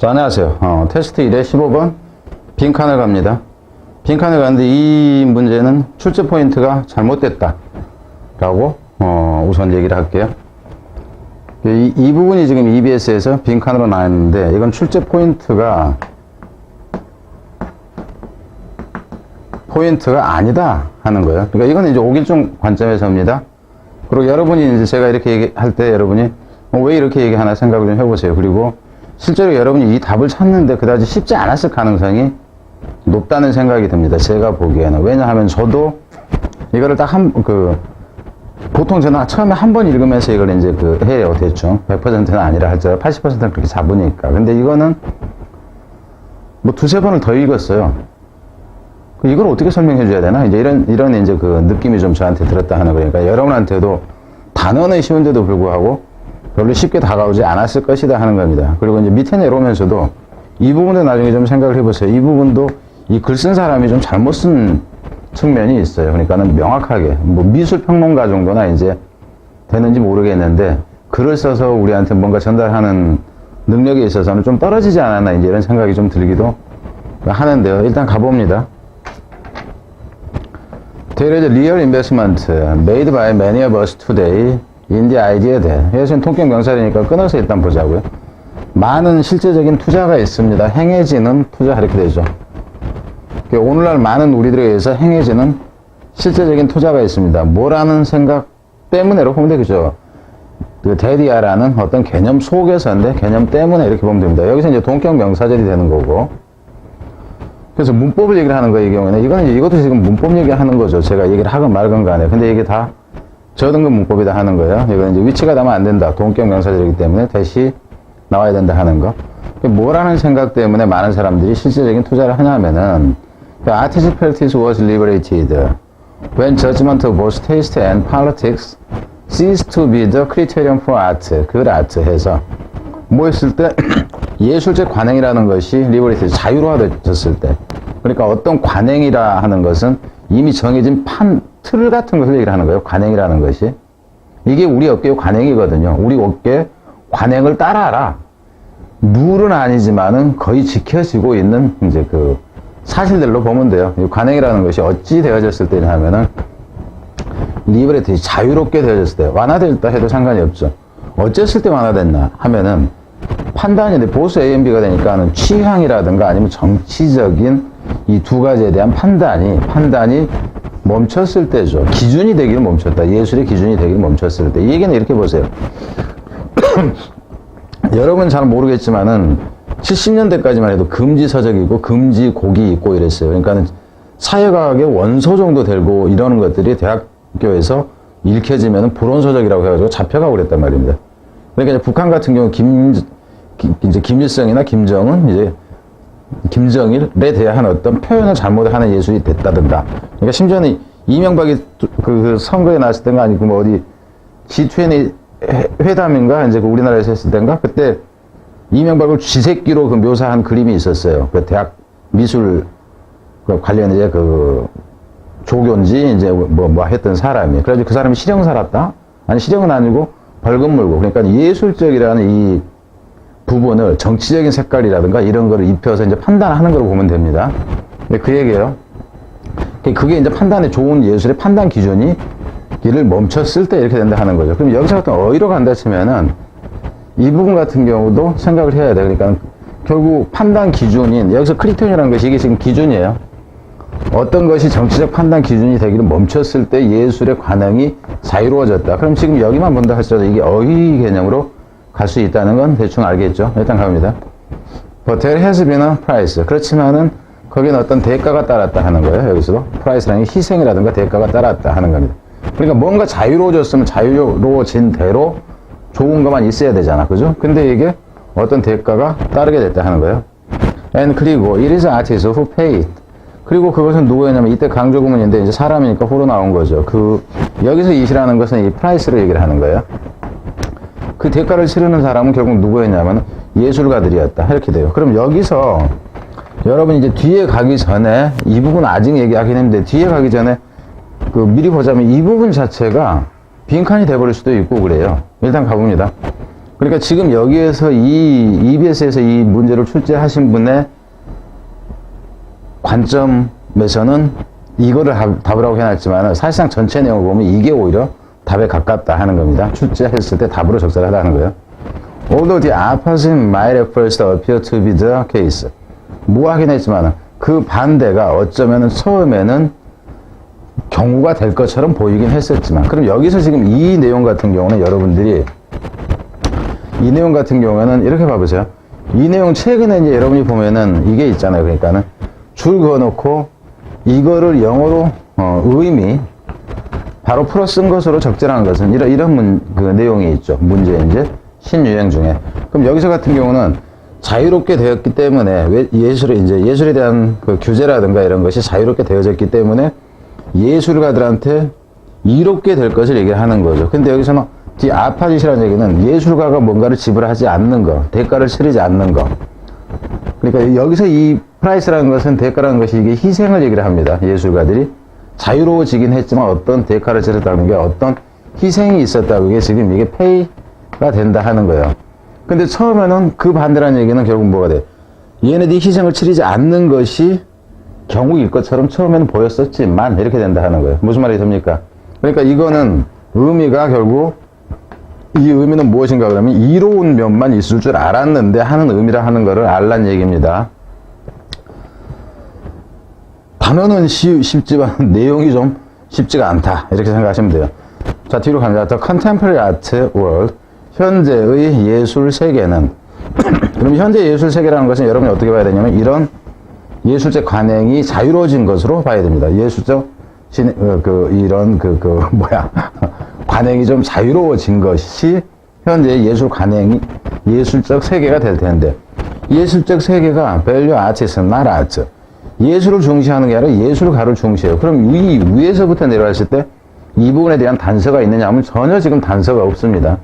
자, 안녕하세요. 어, 테스트 1의 15번 빈칸을 갑니다. 빈칸을 가는데 이 문제는 출제 포인트가 잘못됐다. 라고 어, 우선 얘기를 할게요. 이, 이 부분이 지금 EBS에서 빈칸으로 나왔는데 이건 출제 포인트가 포인트가 아니다 하는 거예요. 그러니까 이건 이제 오길종 관점에서입니다. 그리고 여러분이 이제 제가 이렇게 얘기할 때 여러분이 어, 왜 이렇게 얘기하나 생각을 좀 해보세요. 그리고 실제로 여러분이 이 답을 찾는데 그다지 쉽지 않았을 가능성이 높다는 생각이 듭니다. 제가 보기에는. 왜냐하면 저도 이거를 딱 한, 그, 보통 저는 처음에 한 번 읽으면서 이걸 이제 그 해요, 대충. 100%는 아니라 할지라도 80%는 그렇게 잡으니까. 근데 이거는 뭐 두세 번을 더 읽었어요. 그 이걸 어떻게 설명해 줘야 되나? 이제 이런, 이런 이제 그 느낌이 좀 저한테 들었다 하는 거니까 여러분한테도 단어는 쉬운데도 불구하고 별로 쉽게 다가오지 않았을 것이다 하는 겁니다. 그리고 이제 밑에 내려오면서도 이 부분도 나중에 좀 생각을 해보세요. 이 부분도 이 글 쓴 사람이 좀 잘못 쓴 측면이 있어요. 그러니까는 명확하게 뭐 미술 평론가 정도나 이제 되는지 모르겠는데 글을 써서 우리한테 뭔가 전달하는 능력에 있어서는 좀 떨어지지 않았나 이제 이런 생각이 좀 들기도 하는데요. 일단 가봅니다. There is a real investment idea that 여기서는 통격 명사리니까 끊어서 일단 보자고요. 많은 실제적인 투자가 있습니다. 행해지는 투자 이렇게 되죠. 그러니까 오늘날 많은 우리들에 의해서 행해지는 실제적인 투자가 있습니다. 뭐라는 생각 때문에로 보면 되겠죠. 그 데디아라는 어떤 개념 속에서인데 개념 때문에 이렇게 보면 됩니다. 여기서 이제 동격 명사절이 되는 거고. 그래서 문법을 얘기를 하는 거예요, 이 경우에는. 이거는 이것도 지금 문법 얘기하는 거죠. 제가 얘기를 하건 말건 간에. 근데 이게 다 저등급 문법이다 하는 거예요. 이거는 이제 위치가 나면 안 된다. 동격 명사절이기 때문에 다시 나와야 된다 하는 거. 뭐라는 생각 때문에 많은 사람들이 실질적인 투자를 하냐면은 The artistic practice was liberated when judgment of both taste and politics ceased to be the criterion for art. good art 해서 뭐 했을 때 예술적 관행이라는 것이 리버리티 자유로워졌을 때 그러니까 어떤 관행이라 하는 것은 이미 정해진 판 틀 같은 것을 얘기를 하는 거예요. 관행이라는 것이 이게 우리 업계의 관행이거든요. 우리 업계 관행을 따라라. 룰은 아니지만은 거의 지켜지고 있는 이제 그 사실들로 보면 돼요. 이 관행이라는 것이 어찌 되어졌을 때냐 하면은 리버레티 자유롭게 되어졌을 때 완화됐다 해도 상관이 없죠. 어쨌을 때 완화됐나 하면은 판단이 돼 보수 A, B가 되니까는 취향이라든가 아니면 정치적인 이 두 가지에 대한 판단이 판단이 멈췄을 때죠. 기준이 되기를 멈췄다. 예술의 기준이 되기를 멈췄을 때. 이 얘기는 이렇게 보세요. 여러분 잘 모르겠지만은 70년대까지만 해도 금지 서적이고 금지 곡이 있고 이랬어요. 그러니까는 사회과학의 원소 정도 되고 이러는 것들이 대학교에서 읽혀지면 불온 서적이라고 해가지고 잡혀가고 그랬단 말입니다. 그러니까 북한 같은 경우 김, 김 이제 김일성이나 김정은 이제 김정일에 대한 어떤 표현을 잘못하는 예술이 됐다든가. 그러니까 심지어는 이명박이 그, 그 선거에 나왔을 때가 아니고 뭐 어디 G20 회담인가 이제 그 우리나라에서 했을 때인가 그때 이명박을 쥐새끼로 그 묘사한 그림이 있었어요. 그 대학 미술 그 관련 이제 그 조교인지 이제 뭐, 뭐 했던 사람이. 그래가지고 그 사람이 실형 살았다? 아니, 실형은 아니고 벌금 물고. 그러니까 예술적이라는 이 부분을 정치적인 색깔이라든가 이런 거를 입혀서 이제 판단하는 걸 보면 됩니다. 그 얘기예요. 그게 이제 판단에 좋은 예술의 판단 기준이 길을 멈췄을 때 이렇게 된다 하는 거죠. 그럼 여기서 어떤 어휘로 간다 치면은 이 부분 같은 경우도 생각을 해야 돼. 그러니까 결국 판단 기준인 여기서 크리테리라는 것이 이게 지금 기준이에요. 어떤 것이 정치적 판단 기준이 되기를 멈췄을 때 예술의 관행이 자유로워졌다. 그럼 지금 여기만 본다 할지라도 이게 어휘 개념으로 갈 수 있다는 건 대충 알겠죠? 일단 갑니다. But there has been a price. 그렇지만은 거기는 어떤 대가가 따랐다 하는 거예요. 여기서도 프라이스라는 게 희생이라든가 대가가 따랐다 하는 겁니다. 그러니까 뭔가 자유로워졌으면 자유로워진 대로 좋은 것만 있어야 되잖아. 그죠? 근데 이게 어떤 대가가 따르게 됐다 하는 거예요. And 그리고 it is artists who paid. 그리고 그것은 누구였냐면 이때 강조 구문인데 이제 사람이니까 호로 나온 거죠. 그 여기서 이시라는 것은 이 프라이스로 얘기를 하는 거예요. 그 대가를 치르는 사람은 결국 누구였냐면 예술가들이었다. 이렇게 돼요. 그럼 여기서 여러분 이제 뒤에 가기 전에 이 부분 아직 얘기하긴 했는데 뒤에 가기 전에 그 미리 보자면 이 부분 자체가 빈칸이 돼버릴 수도 있고 그래요. 일단 가봅니다. 그러니까 지금 여기에서 이 EBS에서 이 문제를 출제하신 분의 관점에서는 이거를 답- 답을 하고 해놨지만 사실상 전체 내용을 보면 이게 오히려 답에 가깝다 하는 겁니다. 출제했을 때 답으로 적절하다는 거예요. Although the opposite might at first appear to be the case. 뭐 하긴 했지만 그 반대가 어쩌면 처음에는 경우가 될 것처럼 보이긴 했었지만 그럼 여기서 지금 이 내용 같은 경우는 여러분들이 이 내용 같은 경우에는 이렇게 봐보세요. 이 내용 최근에 이제 여러분이 보면은 이게 있잖아요. 그러니까는 줄 그어놓고 이거를 영어로 어, 의미 바로 풀어 쓴 것으로 적절한 것은 이런 이런 문, 그 내용이 있죠. 문제 이제 신유행 중에 그럼 여기서 같은 경우는 자유롭게 되었기 때문에 왜 예술에 이제 예술에 대한 그 규제라든가 이런 것이 자유롭게 되어졌기 때문에 예술가들한테 이롭게 될 것을 얘기하는 거죠. 근데 여기서는 이 아파짓이라는 얘기는 예술가가 뭔가를 지불하지 않는 거, 대가를 치르지 않는 거. 그러니까 여기서 이 프라이스라는 것은 대가라는 것이 이게 희생을 얘기를 합니다. 예술가들이 자유로워지긴 했지만 어떤 대가를 치렀다는 게 어떤 희생이 있었다. 그게 지금 이게 페이가 된다 하는 거예요. 근데 처음에는 그 반대라는 얘기는 결국 뭐가 돼? 얘네들이 희생을 치르지 않는 것이 경우일 것처럼 처음에는 보였었지만 이렇게 된다 하는 거예요. 무슨 말이 됩니까? 그러니까 이거는 의미가 결국 이 의미는 무엇인가 그러면 이로운 면만 있을 줄 알았는데 하는 의미라 하는 것을 알란 얘기입니다. 단어는 쉬, 쉽지만 내용이 좀 쉽지가 않다. 이렇게 생각하시면 돼요. 자, 뒤로 갑니다. The Contemporary Art World. 현재의 예술 세계는 그럼 현재 예술 세계라는 것은 여러분이 어떻게 봐야 되냐면 이런 예술적 관행이 자유로워진 것으로 봐야 됩니다. 예술적 진, 어, 그, 이런 그, 그, 뭐야. 관행이 좀 자유로워진 것이 현재 예술 관행이 예술적 세계가 될 텐데 예술적 세계가 value artist, not art. 예술을 중시하는 게 아니라 예술가를 중시해요. 그럼 이 위에서부터 내려왔을 때 이 부분에 대한 단서가 있느냐 하면 전혀 지금 단서가 없습니다.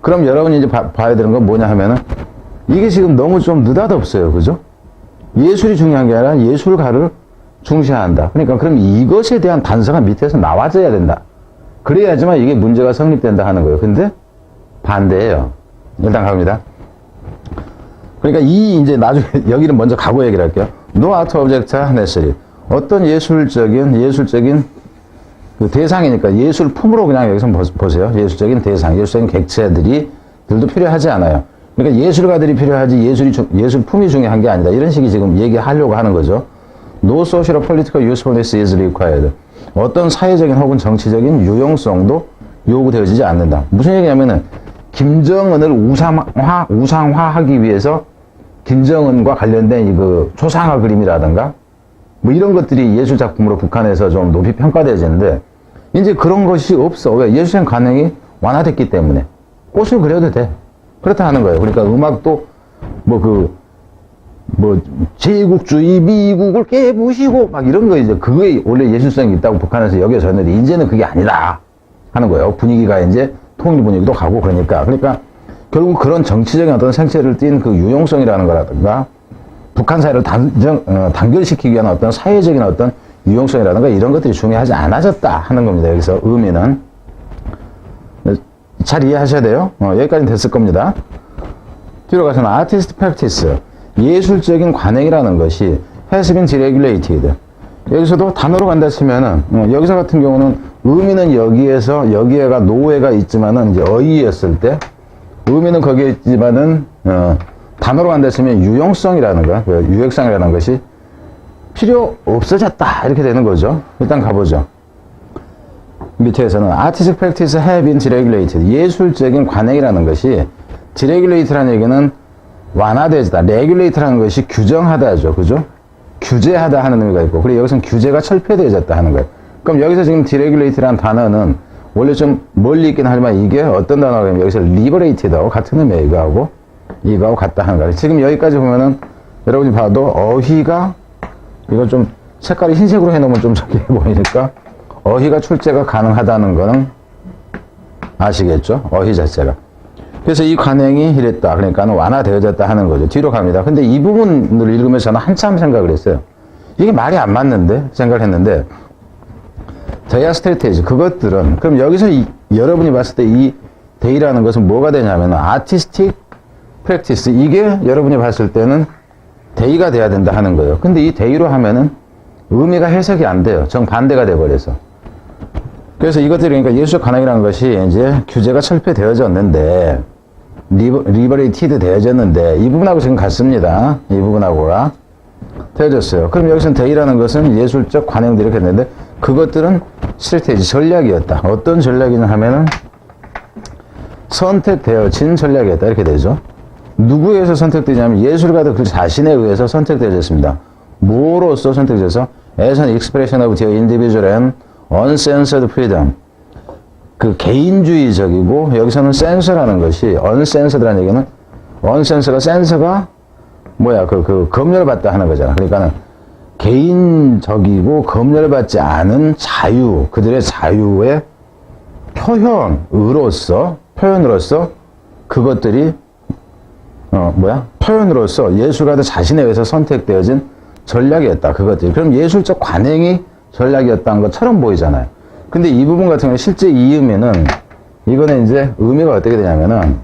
그럼 여러분이 이제 봐, 봐야 되는 건 뭐냐 하면은 이게 지금 너무 좀 느닷없어요. 그죠? 예술이 중요한 게 아니라 예술가를 중시한다. 그러니까 그럼 이것에 대한 단서가 밑에서 나와줘야 된다. 그래야지만 이게 문제가 성립된다 하는 거예요. 근데 반대예요. 일단 갑니다. 그러니까 이 이제 나중에 여기는 먼저 가고 얘기를 할게요. No art object necessary. 어떤 예술적인 예술적인 그 대상이니까 예술품으로 그냥 여기서 보- 보세요. 예술적인 대상, 예술적인 객체들이 들도 필요하지 않아요. 그러니까 예술가들이 필요하지 예술이 주- 예술품이 중요한 게 아니다. 이런 식이 지금 얘기하려고 하는 거죠. No social or political usefulness is required. 어떤 사회적인 혹은 정치적인 유용성도 요구되어지지 않는다. 무슨 얘기냐면은 김정은을 우상화 우상화하기 위해서 김정은과 관련된 이그 초상화 그림이라든가 뭐 이런 것들이 예술 작품으로 북한에서 좀 높이 평가되어지는데 이제 그런 것이 없어. 왜? 예술적 관행이 완화됐기 때문에 꽃을 그려도 돼. 그렇다 하는 거예요. 그러니까 음악도 뭐 그 뭐 제국주의 미국을 깨부시고 막 이런 거 이제 그게 원래 예술성이 있다고 북한에서 여겨졌는데 이제는 그게 아니다 하는 거예요. 분위기가 이제 통일 분위기도 가고 그러니까 그러니까 결국 그런 정치적인 어떤 생체를 띈 그 유용성이라는 거라든가 북한 사회를 단정, 어, 단결시키기 위한 어떤 사회적인 어떤 유용성이라든가 이런 것들이 중요하지 않아졌다 하는 겁니다. 여기서 의미는. 네, 잘 이해하셔야 돼요. 어, 여기까지는 됐을 겁니다. 뒤로 가서는 artist practice. 예술적인 관행이라는 것이 been deregulated. 여기서도 단어로 간다 치면은, 어, 여기서 같은 경우는 의미는 여기에서, 여기에가 노예가 있지만은 이제 어이였을 때, 의미는 거기에 있지만은, 어, 단어로 간다 치면 유용성이라는 거, 그 유액성이라는 것이 필요 없어졌다. 이렇게 되는 거죠. 일단 가보죠. 밑에서는 artistic practice have been deregulated. 예술적인 관행이라는 것이 deregulated라는 얘기는 완화되지다. regulate라는 것이 규정하다죠. 그죠? 규제하다 하는 의미가 있고, 그리고 여기서는 규제가 철폐되어졌다 하는 거예요. 그럼 여기서 지금 deregulate라는 단어는 원래 좀 멀리 있긴 하지만 이게 어떤 단어가 면 여기서 liberated하고 같은 의미예요. 이거하고 이거하고 같다 하는 거예요. 지금 여기까지 보면은 여러분이 봐도 어휘가 이거 좀 색깔이 흰색으로 해놓으면 좀 저기 보이니까 어휘가 출제가 가능하다는 거는 아시겠죠? 어휘 자체가. 그래서 이 관행이 이랬다. 그러니까 완화되어졌다 하는 거죠. 뒤로 갑니다. 근데 이 부분을 읽으면서 저는 한참 생각을 했어요. 이게 말이 안 맞는데? 생각을 했는데, 대야 스트레테지, 그것들은, 그럼 여기서 이- 여러분이 봤을 때 이 데이라는 것은 뭐가 되냐면 아티스틱 프랙티스 이게 여러분이 봤을 때는 데이가 돼야 된다 하는 거예요. 근데 이 데이로 하면은 의미가 해석이 안 돼요. 정반대가 돼 버려서. 그래서 이것들이 그러니까 예수적 관행이라는 것이 이제 규제가 철폐되어졌는데 리버, 리버레이티드 되어졌는데 이 부분하고 지금 같습니다. 이 부분하고가 되어졌어요. 그럼 여기서는 데이라는 것은 예술적 관행들이 이렇게 했는데 그것들은 스트레테지 전략이었다. 어떤 전략이냐 하면은 선택되어진 전략이었다. 이렇게 되죠. 누구에 의해서 선택되냐면 예술가들 그 자신에 의해서 선택되어졌습니다. 뭐로서 선택돼서 as an expression of their individual and uncensored freedom. 그 개인주의적이고 여기서는 센서라는 것이 uncensored라는 얘기는 uncensor가 센서가 뭐야 그, 그 검열받다 하는 거잖아. 그러니까는 개인적이고 검열받지 않은 자유 그들의 자유의 표현으로서 표현으로서 그것들이 어 뭐야? 표현으로서 예술가들 자신에 의해서 선택되어진 전략이었다 그것들이. 그럼 예술적 관행이 전략이었다는 것처럼 보이잖아요. 근데 이 부분 같은 경우는 실제 이 의미는 이거는 이제 의미가 어떻게 되냐면은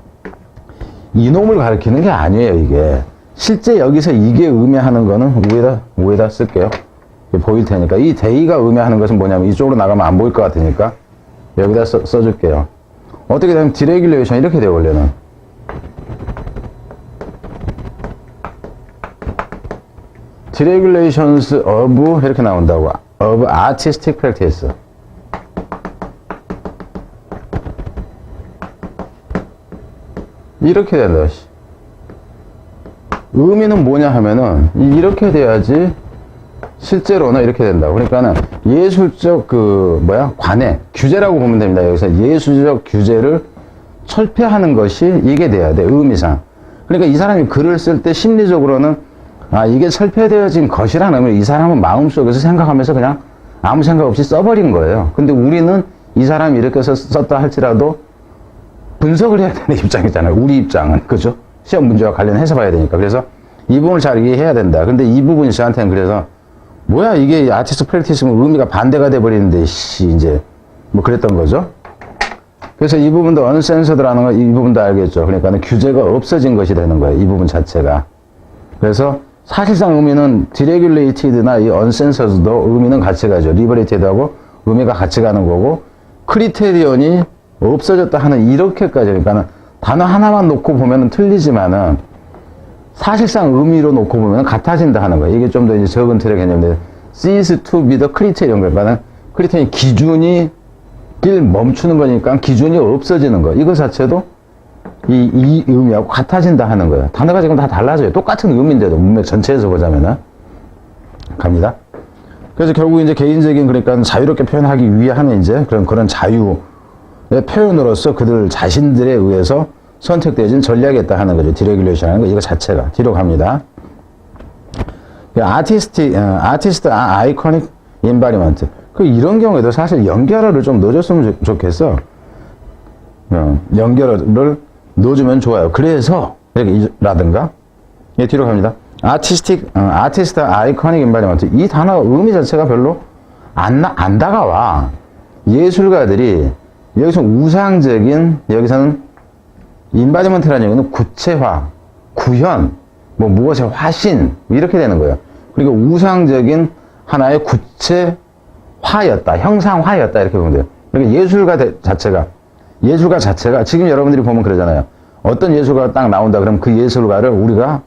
이놈을 가리키는 게 아니에요 이게 실제 여기서 이게 의미하는 거는 위에다 위에다 쓸게요. 보일 테니까. 이 데이가 의미하는 것은 뭐냐면 이쪽으로 나가면 안 보일 것 같으니까 여기다 써, 써줄게요. 어떻게 되면 디레귤레이션 이렇게 돼요 원래는. 디레귤레이션스 of 이렇게 나온다고. of artistic practice. 이렇게 된다. 씨. 의미는 뭐냐 하면은 이렇게 돼야지 실제로는 이렇게 된다. 그러니까는 예술적 그 뭐야 관해 규제라고 보면 됩니다. 여기서 예술적 규제를 철폐하는 것이 이게 돼야 돼 의미상. 그러니까 이 사람이 글을 쓸 때 심리적으로는 아 이게 철폐되어진 것이라는 의미 이 사람은 마음속에서 생각하면서 그냥 아무 생각 없이 써버린 거예요. 근데 우리는 이 사람이 이렇게 써, 썼다 할지라도 분석을 해야 되는 입장이잖아요. 우리 입장은. 그죠? 시험 문제와 관련해서 봐야 되니까. 그래서 이 부분을 잘 이해해야 된다. 근데 이 부분이 저한테는 그래서 뭐야 이게 아티스트 프랙티스면 의미가 반대가 돼버리는데 씨 이제 뭐 그랬던 거죠. 그래서 이 부분도 언센서드라는 거 이 부분도 알겠죠. 그러니까 규제가 없어진 것이 되는 거예요. 이 부분 자체가. 그래서 사실상 의미는 디레귤레이티드나 이 언센서드도 의미는 같이 가죠. 리버레이티드하고 의미가 같이 가는 거고 크리테리언이 없어졌다 하는 이렇게까지 그러니까는 단어 하나만 놓고 보면은 틀리지만은 사실상 의미로 놓고 보면 같아진다 하는 거예요. 이게 좀 더 이제 적은 틀의 개념인데 cease to be the criterion 그러니까는 크리테리언 기준이 길 멈추는 거니까 기준이 없어지는 거. 이거 자체도 이, 이 의미하고 같아진다 하는 거예요. 단어가 지금 다 달라져요. 똑같은 의미인데도 문맥 전체에서 보자면은 갑니다. 그래서 결국 이제 개인적인 그러니까 자유롭게 표현하기 하는 이제 그런 그런 자유 표현으로서 그들 자신들에 의해서 선택되어진 전략이었다 하는 거죠. 디레귤레이션 하는 거, 이거 자체가. 뒤로 갑니다. 아티스트, 아티스트 아이코닉 인바리먼트. 그 이런 경우에도 사실 연결어를 좀 넣어줬으면 좋겠어. 어, 연결어를 넣어주면 좋아요. 그래서, 이렇게, 라든가. 예, 뒤로 갑니다. 아티스틱, 어, 아티스트 아이코닉 인바리먼트. 이 단어 의미 자체가 별로 안, 안 다가와. 예술가들이 여기서 우상적인 여기서는 인바디먼트라는 얘기는 구체화, 구현, 뭐 무엇의 화신 이렇게 되는 거예요. 그리고 우상적인 하나의 구체화였다, 형상화였다 이렇게 보면 돼요. 그러니까 예술가 자체가 예술가 자체가 지금 여러분들이 보면 그러잖아요. 어떤 예술가가 딱 나온다 그러면 그 예술가를 우리가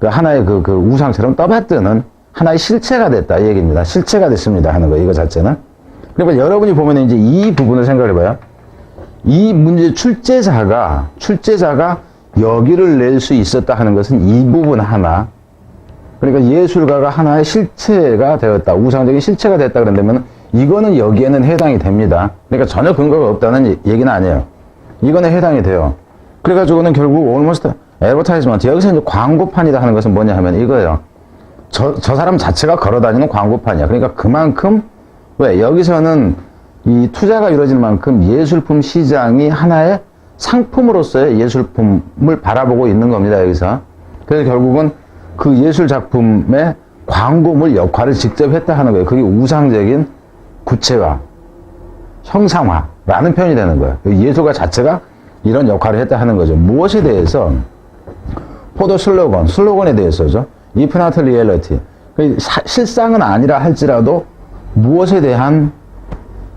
그 하나의 그, 그 우상처럼 떠받드는 하나의 실체가 됐다 이 얘기입니다. 실체가 됐습니다 하는 거예요. 이거 자체는. 그러니까 여러분이 보면 이제 이 부분을 생각해 봐요. 이 문제 출제자가, 출제자가 여기를 낼 수 있었다 하는 것은 이 부분 하나. 그러니까 예술가가 하나의 실체가 되었다. 우상적인 실체가 됐다 그런다면 이거는 여기에는 해당이 됩니다. 그러니까 전혀 근거가 없다는 얘기는 아니에요. 이거는 해당이 돼요. 그래가지고는 결국 almost advertisement. 여기서 이제 광고판이다 하는 것은 뭐냐 하면 이거예요. 저, 저 사람 자체가 걸어다니는 광고판이야. 그러니까 그만큼 왜? 여기서는 이 투자가 이루어지는 만큼 예술품 시장이 하나의 상품으로서의 예술품을 바라보고 있는 겁니다, 여기서. 그래서 결국은 그 예술 작품의 광고물 역할을 직접 했다 하는 거예요. 그게 우상적인 구체화, 형상화라는 표현이 되는 거예요. 그 예술가 자체가 이런 역할을 했다 하는 거죠. 무엇에 대해서? 포도 슬로건, 슬로건에 대해서죠. if not reality. 실상은 아니라 할지라도 무엇에 대한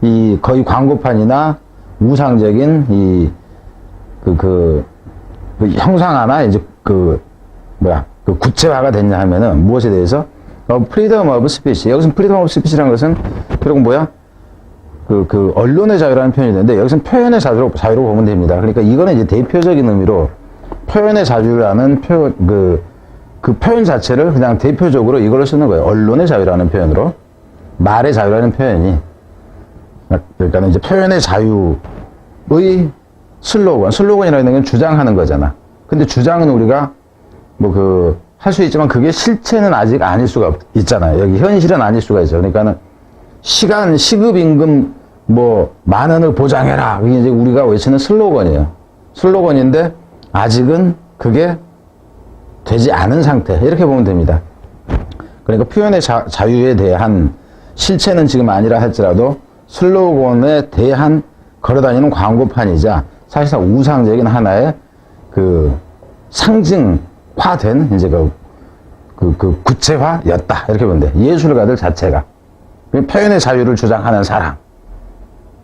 이 거의 광고판이나 우상적인 이 그, 그, 그 형상 하나 이제 그 뭐야 그 구체화가 됐냐 하면은 무엇에 대해서 어, freedom of speech 여기서 freedom of speech라는 것은 결국 뭐야 그, 그 언론의 자유라는 표현이 되는데 여기서는 표현의 자유로 자유로 보면 됩니다. 그러니까 이거는 이제 대표적인 의미로 표현의 자유라는 표현 그, 그 표현 자체를 그냥 대표적으로 이걸로 쓰는 거예요. 언론의 자유라는 표현으로 말의 자유라는 표현이 그러니까 이제 표현의 자유의 슬로건 슬로건이라는 건 주장하는 거잖아. 근데 주장은 우리가 뭐 그 할 수 있지만 그게 실체는 아직 아닐 수가 없, 있잖아요. 여기 현실은 아닐 수가 있어요. 그러니까는 시간, 시급, 임금, 뭐, 만 원을 보장해라. 그게 이제 우리가 외치는 슬로건이에요. 슬로건인데, 아직은 그게 되지 않은 상태. 이렇게 보면 됩니다. 그러니까 표현의 자, 자유에 대한 실체는 지금 아니라 할지라도 슬로건에 대한 걸어다니는 광고판이자 사실상 우상적인 하나의 그 상징화된 이제 그, 그, 그 구체화였다. 이렇게 돼. 예술가들 자체가. 표현의 자유를 주장하는 사람.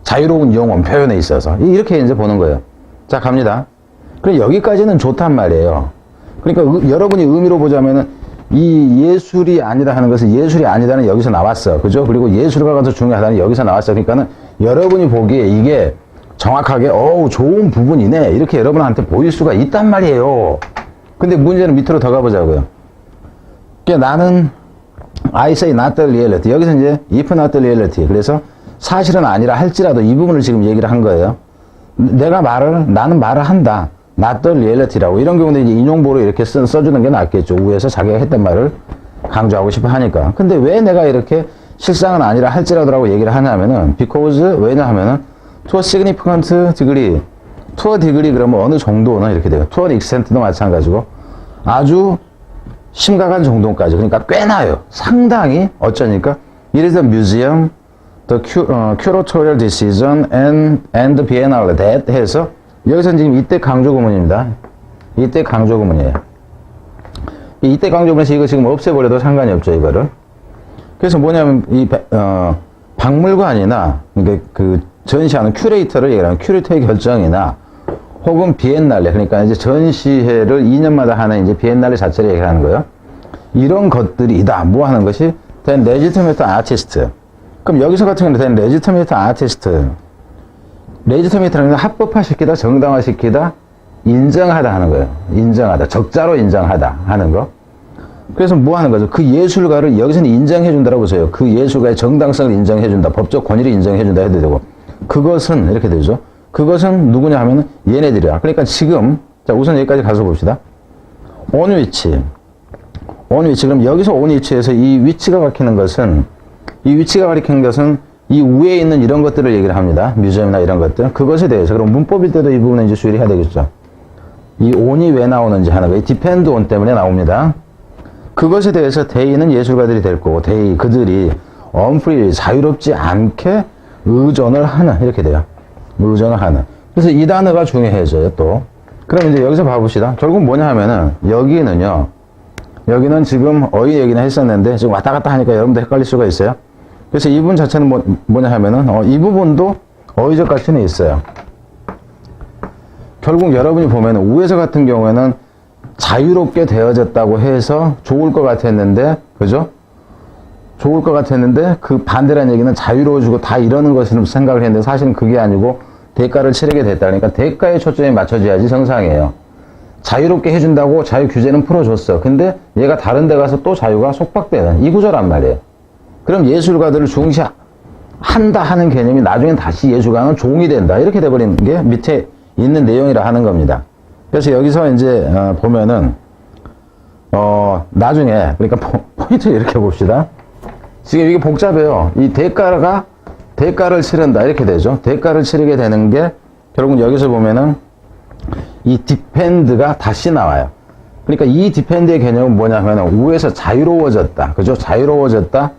자유로운 영혼, 표현에 있어서. 이렇게 이제 보는 거예요. 자, 갑니다. 그럼 여기까지는 좋단 말이에요. 그러니까 의- 여러분이 의미로 보자면은 이 예술이 아니다 하는 것은 예술이 아니다는 여기서 나왔어. 그죠? 그리고 예술가가 더 중요하다는 여기서 나왔어. 그러니까는 여러분이 보기에 이게 정확하게, 어우, 좋은 부분이네. 이렇게 여러분한테 보일 수가 있단 말이에요. 근데 문제는 밑으로 더 가보자고요. 그러니까 나는 I say not the reality. 여기서 이제 if not the reality. 그래서 사실은 아니라 할지라도 이 부분을 지금 얘기를 한 거예요. 내가 말을, 나는 말을 한다. The reality라고. 이런 경우는 이제 인용보로 이렇게 써, 써주는 게 낫겠죠. 위에서 자기가 했던 말을 강조하고 싶어 하니까. 근데 왜 내가 이렇게 실상은 아니라 할지라도라고 얘기를 하냐면은, because, 왜냐 하면은, to a significant degree. to a degree 그러면 어느 정도는 이렇게 돼요. to an extent도 마찬가지고. 아주 심각한 정도까지 그러니까 꽤나요. 상당히 어쩌니까 it is a museum, the 어, curatorial decision and and biennale that 해서 여기서 지금 이때 강조 구문입니다. 이때 강조 구문이에요. 이 이때 강조 구문에서 이거 지금 없애버려도 상관이 없죠 이거를. 그래서 뭐냐면 이 배- 어, 박물관이나 그러니까 그 전시하는 큐레이터를 얘기하는 큐레이터의 결정이나 혹은 비엔날레 그러니까 이제 전시회를 2년마다 하는 이제 비엔날레 자체를 얘기하는 거예요. 이런 것들이다. 뭐 하는 것이 then legitimate artist. 그럼 여기서 같은 경우는 legitimate라는 건 합법화시키다, 정당화시키다, 인정하다 하는 거예요. 인정하다. 적자로 인정하다 하는 거. 그래서 뭐 하는 거죠? 그 예술가를 여기서는 인정해준다라고 보세요. 그 예술가의 정당성을 인정해준다. 법적 권위를 인정해준다 해도 되고. 그것은 이렇게 되죠. 그것은 누구냐 하면은 얘네들이야. 그러니까 지금, 자, 우선 여기까지 가서 봅시다. 온 위치. 온 위치. 그럼 여기서 온 위치에서 이 위치가 가리키는 것은, 이 위치가 가리키는 것은 이 위에 있는 이런 것들을 얘기를 합니다. 뮤지엄이나 이런 것들. 그것에 대해서. 그럼 문법일 때도 이 부분은 이제 수리해야 되겠죠. 이 온이 왜 나오는지 거예요. 디펜드 온 때문에 나옵니다. 그것에 대해서 대의는 예술가들이 될 거고, 대의, 그들이 언프리, 자유롭지 않게 의존을 하는, 이렇게 돼요. 의존을 하는. 그래서 이 단어가 중요해져요, 또. 그럼 이제 여기서 봐봅시다. 결국 뭐냐 하면은, 여기는요, 여기는 지금 어휘 얘기나 했었는데, 지금 왔다 갔다 하니까 여러분들 헷갈릴 수가 있어요. 그래서 이 부분 자체는 뭐, 뭐냐 하면은, 어, 이 부분도 어휘적 가치는 있어요. 결국 여러분이 보면 우에서 같은 경우에는 자유롭게 되어졌다고 해서 좋을 것 같았는데, 그죠? 좋을 것 같았는데 그 반대라는 얘기는 자유로워지고 다 이러는 것으로 생각을 했는데 사실은 그게 아니고 대가를 치르게 됐다. 그러니까 대가에 초점이 맞춰져야지 정상이에요. 자유롭게 해준다고 자유 규제는 풀어줬어. 근데 얘가 다른 데 가서 또 자유가 속박되는 이 구조란 말이에요. 그럼 예술가들을 중시한다 하는 개념이 나중엔 다시 예술가는 종이 된다. 이렇게 돼버리는 게 밑에 있는 내용이라 하는 겁니다. 그래서 여기서 이제 어, 보면은 어 나중에 그러니까 포- 포인트를 이렇게 봅시다. 지금 이게 복잡해요. 이 대가가 대가를 치른다 이렇게 되죠. 대가를 치르게 되는 게 결국은 여기서 보면은 이 디펜드가 다시 나와요. 그러니까 이 디펜드의 개념은 뭐냐면 우에서 자유로워졌다. 그죠? 자유로워졌다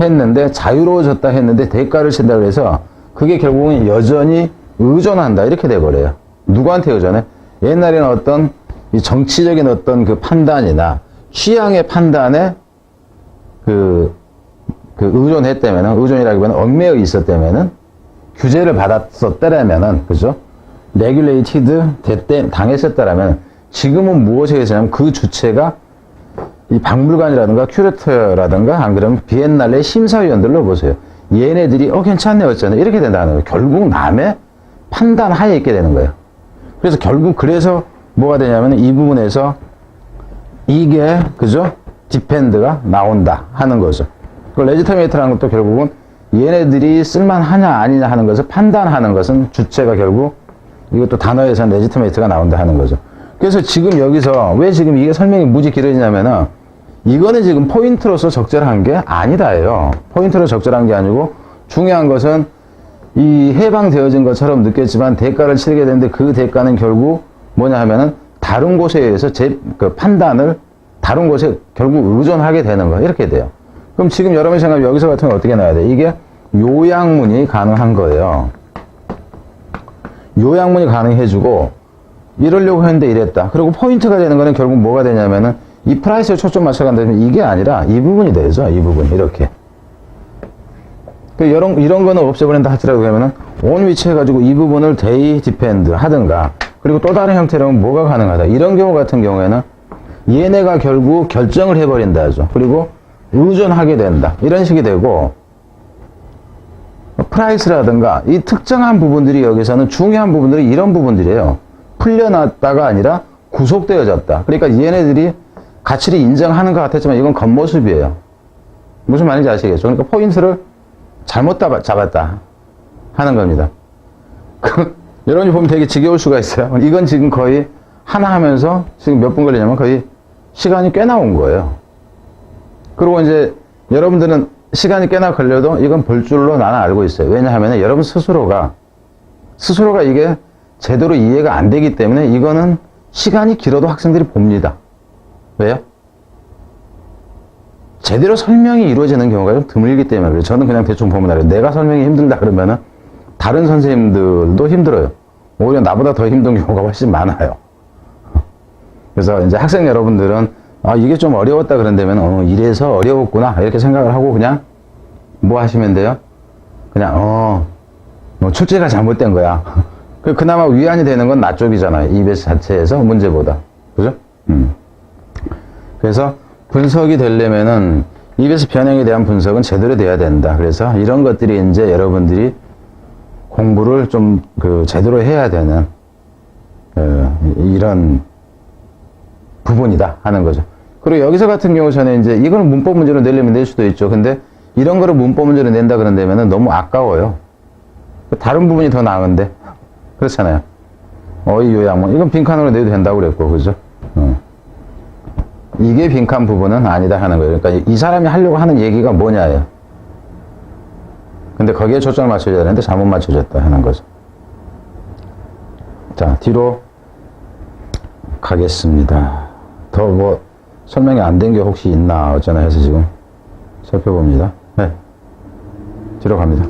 했는데 자유로워졌다 했는데 대가를 친다 그래서 그게 결국은 여전히 의존한다 이렇게 돼 버려요. 누구한테 의존해? 옛날에는 어떤 이 정치적인 어떤 그 판단이나 취향의 판단에 그, 그 의존했다면은, 의존이라기보다는 얽매여 있었다면은, 규제를 받았었다라면은, 그죠? 레귤레이티드 됐대, 당했었다라면, 지금은 무엇에 의존하면 그 주체가 이 박물관이라든가 큐레터라든가 안 그러면 비엔날레 심사위원들로 보세요. 얘네들이 어 괜찮네 어쩌네 이렇게 된다는 거예요. 결국 남의 판단 하에 있게 되는 거예요. 그래서 결국 그래서 뭐가 되냐면 이 부분에서 이게 그죠? 디펜드가 나온다 하는 거죠. 그 레지터메이트라는 것도 결국은 얘네들이 쓸만하냐 아니냐 하는 것을 판단하는 것은 주체가 결국 이것도 단어에서는 레지터메이트가 나온다 하는 거죠. 그래서 지금 여기서 왜 지금 이게 설명이 무지 길어지냐면은 이거는 지금 포인트로서 적절한 게 아니다예요. 포인트로 적절한 게 아니고 중요한 것은 이 해방되어진 것처럼 느꼈지만 대가를 치르게 되는데 그 대가는 결국 뭐냐 하면은 다른 곳에 의해서 제 그 판단을 다른 곳에 결국 의존하게 되는 거 이렇게 돼요. 그럼 지금 여러분이 생각 여기서 같은 건 어떻게 나야 돼? 이게 요양문이 가능한 거예요. 요양문이 가능해주고 이러려고 했는데 이랬다. 그리고 포인트가 되는 거는 결국 뭐가 되냐면은 이 프라이스에 초점 맞춰간다면 이게 아니라 이 부분이 되죠. 이 부분 이렇게. 그 이런 이런 거는 없애버린다 하더라도 그러면은 온 위치 해가지고 이 부분을 데이 디펜드 하든가 그리고 또 다른 형태로는 뭐가 가능하다. 이런 경우 같은 경우에는 얘네가 결국 결정을 해버린다 하죠. 그리고 의존하게 된다. 이런 식이 되고 프라이스라든가 이 특정한 부분들이 여기서는 중요한 부분들이 이런 부분들이에요. 풀려났다가 아니라 구속되어졌다. 그러니까 얘네들이 가치를 인정하는 것 같았지만 이건 겉모습이에요. 무슨 말인지 아시겠죠? 그러니까 포인트를 잘못 잡았다 하는 겁니다. 그, 여러분이 보면 되게 지겨울 수가 있어요. 이건 지금 거의 하나 하면서 지금 몇 분 걸리냐면 거의 시간이 꽤 나 온 거예요. 그리고 이제 여러분들은 시간이 꽤나 걸려도 이건 볼 줄로 나는 알고 있어요. 왜냐하면 여러분 스스로가 스스로가 이게 제대로 이해가 안 되기 때문에 이거는 시간이 길어도 학생들이 봅니다. 왜요? 제대로 설명이 이루어지는 경우가 좀 드물기 때문에 그래요. 저는 그냥 대충 보면 알아요. 내가 설명이 힘들다 그러면은 다른 선생님들도 힘들어요. 오히려 나보다 더 힘든 경우가 훨씬 많아요. 그래서 이제 학생 여러분들은 아 이게 좀 어려웠다 그런다면 어 이래서 어려웠구나 이렇게 생각을 하고 그냥 뭐 하시면 돼요? 그냥 어 뭐 출제가 잘못된 거야. 그 그나마 위안이 되는 건 나 쪽이잖아요. EBS 자체에서 문제보다 그죠? 음. 그래서 분석이 되려면은 EBS 변형에 대한 분석은 제대로 돼야 된다. 그래서 이런 것들이 이제 여러분들이 공부를 좀 그 제대로 해야 되는 어, 이런 부분이다 하는 거죠. 그리고 여기서 같은 경우 저는 이제 이거는 문법 문제로 내려면 낼 수도 있죠. 근데 이런 거를 문법 문제로 낸다 그런다면 너무 아까워요. 다른 부분이 더 나은데 그렇잖아요. 어휘 요양문 이건 빈칸으로 내도 된다고 그랬고 그죠? 어. 이게 빈칸 부분은 아니다 하는 거예요. 그러니까 이 사람이 하려고 하는 얘기가 뭐냐예요. 근데 거기에 초점을 맞춰줘야 되는데 잘못 맞춰줬다 하는 거죠. 자, 뒤로 가겠습니다. 더 뭐 설명이 안 된 게 혹시 있나 어쩌나 해서 지금 살펴봅니다. 네. 뒤로 갑니다.